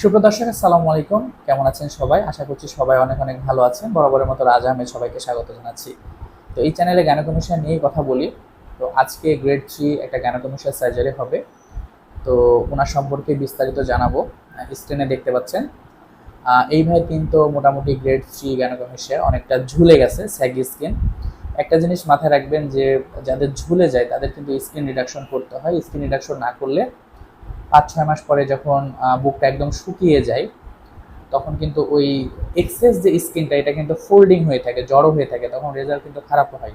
সুপ্রিয় দর্শক, আসসালামু আলাইকুম। কেমন আছেন সবাই? আশা করছি সবাই অনেক অনেক ভালো আছেন। বরাবরের মতো রাজ আহমেদ সবাইকে স্বাগত জানাচ্ছি। তো এই চ্যানেলে জ্ঞানকমিশন নিয়েই কথা বলি। তো আজকে গ্রেড থ্রি একটা জ্ঞানকমিশন সার্জারি হবে। তো ওনার সম্পর্কে বিস্তারিত জানাব। স্ক্রিনে দেখতে পাচ্ছেন। এই ভাই কিন্তু মোটামুটি গ্রেড থ্রি জ্ঞানকমিশে অনেকটা ঝুলে গেছে স্যাগি স্কিন একটা জিনিস মাথায় রাখবেন যে, যাদের ঝুলে যায়, তাদের কিন্তু স্কিন রিডাকশন করতে হয়। স্কিন রিডাকশন না করলে পাঁচ, ছয় মাস পরে যখন বুকটা একদম শুকিয়ে যায়, তখন কিন্তু ওই এক্সেস যে স্কিনটা এটা কিন্তু ফোল্ডিং হয়ে থাকে, জড়ো হয়ে থাকে, তখন রেজাল্ট কিন্তু খারাপ হয়।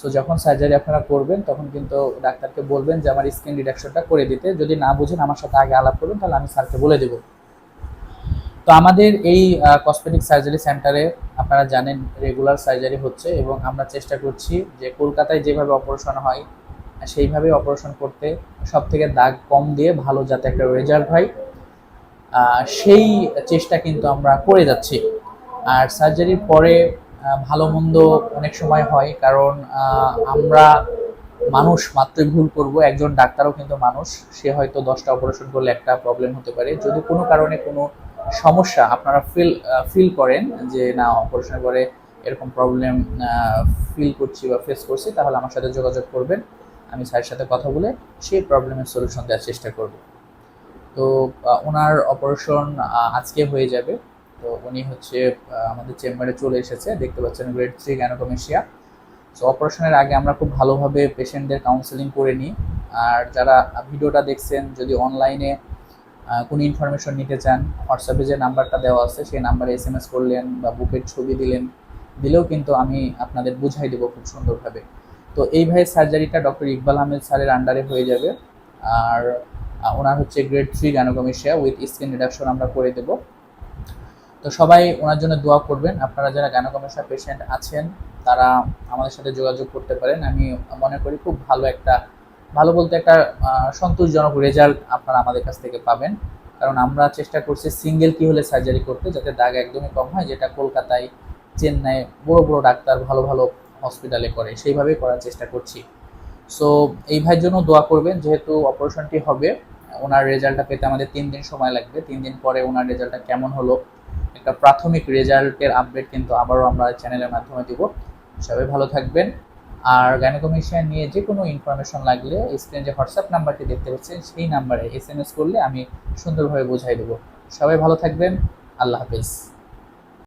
সো যখন সার্জারি আপনারা করবেন, তখন কিন্তু ডাক্তারকে বলবেন যে, আমার স্কিন রিডাকশনটা করে দিতে। যদি না বুঝেন, আমার সাথে আগে আলাপ করবেন তাহলে আমি স্যারকে বলে দেবো। তো আমাদের এই কসমেটিক সার্জারি সেন্টারে আপনারা জানেন রেগুলার সার্জারি হচ্ছে এবং আমরা চেষ্টা করছি যে, কলকাতায় যেভাবে অপারেশন হয় সেইভাবে অপারেশন করতে সব থেকে দাগ কম দিয়ে ভালো যাতে একটা রেজাল্ট হয়। সেই চেষ্টা কিন্তু আমরা করে যাচ্ছি। আর সার্জারির পরে ভালো মন্দ অনেক সময় হয় কারণ আমরা মানুষ, মাত্রই ভুল করব, একজন ডাক্তারও কিন্তু মানুষ, সে হয়তো দশটা অপারেশন করলে একটা প্রবলেম হতে পারে। যদি কোনো কারণে কোনো সমস্যা আপনারা ফিল ফিল করেন যে না অপারেশনের পরে এরকম প্রবলেম ফিল করছি বা ফেস করছি, তাহলে আমার সাথে যোগাযোগ করবেন। আমি স্যারের সাথে কথা বলে সেই প্রবলেমের সলিউশন দেওয়ার চেষ্টা করব। তো ওনার অপারেশন আজকে হয়ে যাবে। তো উনি হচ্ছে আমাদের চেম্বারে চলে এসেছে। দেখতে পাচ্ছেন গ্রেড থ্রি গ্যানোকমেশিয়া সো অপারেশনের আগে আমরা খুব ভালোভাবে পেশেন্টদের কাউন্সেলিং করে নিই। আর যারা ভিডিওটা দেখছেন, যদি অনলাইনে কোনো ইনফরমেশন নিতে চান হোয়াটসঅ্যাপে যে নাম্বারটা দেওয়া আছে, সেই নাম্বারে এস এম এস করলেন বা বুকের ছবি দিলেন, দিলেও কিন্তু আমি আপনাদের বুঝাই দেবো খুব সুন্দরভাবে। তো এই ভাইয়ের সার্জারিটা ডক্টর ইকবাল আহমেদ স্যারের আন্ডারে হয়ে যাবে। আর ওনার হচ্ছে গ্রেড থ্রি গ্যানোকমেশিয়া উইথ স্কিন রিডাকশন আমরা করে দেবো। তো সবাই ওনার জন্য দোয়া করবেন। আপনারা যারা গ্যানোকমেশিয়া পেশেন্ট আছেন, তারা আমাদের সাথে যোগাযোগ করতে পারেন। আমি মনে করি খুব ভালো একটা, ভালো বলতে একটা সন্তোষজনক রেজাল্ট আপনারা আমাদের কাছ থেকে পাবেন। কারণ আমরা চেষ্টা করছি সিঙ্গেল কি হলে সার্জারি করতে, যাতে দাগ একদমই কম হয়, যেটা কলকাতায় চেন্নাই বড় বড় ডাক্তার ভালো ভালো হসপিটালে করে, সেইভাবেই করার চেষ্টা করছি। সো এই ভাইয়ের জন্য দোয়া করবেন, যেহেতু অপারেশনটি হবে, ওনার রেজাল্টটা পেতে আমাদের তিন দিন সময় লাগবে। তিন দিন পরে ওনার রেজাল্টটা কেমন হলো, একটা প্রাথমিক রেজাল্টের আপডেট কিন্তু আবারও আমরা চ্যানেলের মাধ্যমে দিব। সবাই ভালো থাকবেন। আর গাইনোকমিশিয়ান নিয়ে যে কোনো ইনফরমেশন লাগলে স্ক্রিনে যে হোয়াটসঅ্যাপ নাম্বারটি দেখতে পাচ্ছেন, সেই নাম্বারে এস করলে আমি সুন্দরভাবে বোঝাই দেবো। সবাই ভালো থাকবেন। আল্লাহ হাফিজ।